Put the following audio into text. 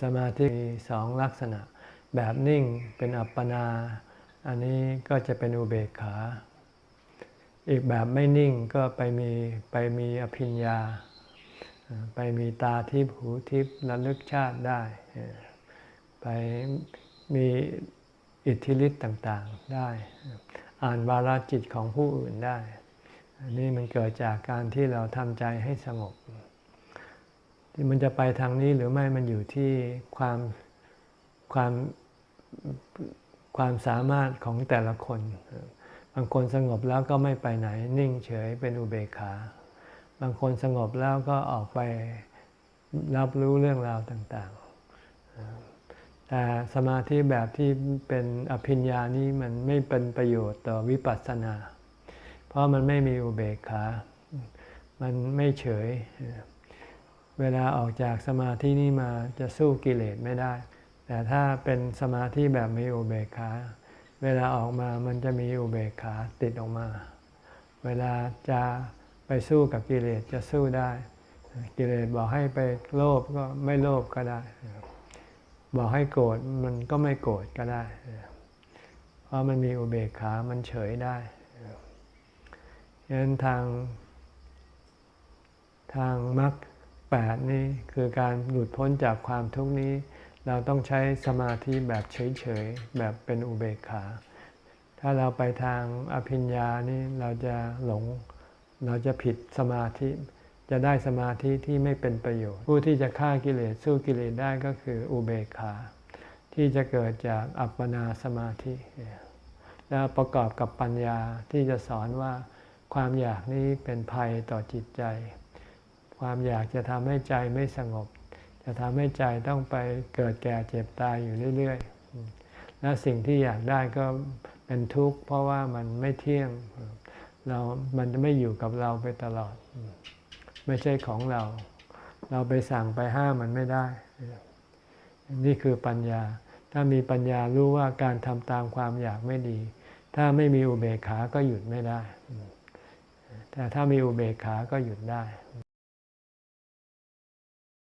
สมาธิมีสองลักษณะ แบบนิ่งเป็นอัปปนา อันนี้ก็จะเป็นอุเบกขา อีกแบบไม่นิ่งก็ไปมีไปมีอภิญญา ไปมีตาทิพหูทิพระลึกชาติได้ ไปมีอิทธิฤทธิ์ต่างๆได้ อ่านวาลจิตของผู้อื่นได้ อันนี้มันเกิดจากการที่เราทำใจให้สงบ ที่มันจะไปทางนี้หรือไม่มันอยู่ที่ความความความสามารถของแต่ละคน บางคนสงบแล้วก็ไม่ไปไหน นิ่งเฉยเป็นอุเบกขา บางคนสงบแล้วก็ออกไปรับรู้เรื่องราวต่างๆ แต่สมาธิแบบที่เป็นอภิญญานี้มันไม่เป็นประโยชน์ต่อวิปัสสนา เพราะมันไม่มีอุเบกขา มันไม่เฉย เวลาออกจากสมาธินี้มาจะสู้กิเลสไม่ได้ แต่ถ้าเป็นสมาธิแบบมีอุเบกขา เวลาออกมามันจะมีอุเบกขาติดออกมา เวลาจะไปสู้กับกิเลสจะสู้ได้ กิเลสบอกให้ไปโลภก็ไม่โลภก็ได้ บอกให้โกรธมันก็ไม่โกรธก็ได้ เพราะมันมีอุเบกขา มันเฉยได้ฉะนั้นทางทางมรรค แปดนี่คือการหลุดพ้นจากความทุกข์นี้ เราต้องใช้สมาธิแบบเฉยๆ แบบเป็นอุเบกขา ถ้าเราไปทางอภิญญานี่เราจะหลง เราจะผิดสมาธิ จะได้สมาธิที่ไม่เป็นประโยชน์ ผู้ที่จะฆ่ากิเลสสู้กิเลสได้ก็คืออุเบกขา ที่จะเกิดจากอัปปนาสมาธิ แล้วประกอบกับปัญญาที่จะสอนว่าความอยากนี้เป็นภัยต่อจิตใจ ความอยากจะทำให้ใจไม่สงบ จะทำให้ใจต้องไปเกิดแก่เจ็บตายอยู่เรื่อยๆ และสิ่งที่อยากได้ก็เป็นทุกข์เพราะว่ามันไม่เที่ยงเรามันจะไม่อยู่กับเราไปตลอด ไม่ใช่ของเรา เราไปสั่งไปห้ามมันไม่ได้ นี่คือปัญญา ถ้ามีปัญญารู้ว่าการทำตามความอยากไม่ดี ถ้าไม่มีอุเบกขาก็หยุดไม่ได้ แต่ถ้ามีอุเบกขาก็หยุดได้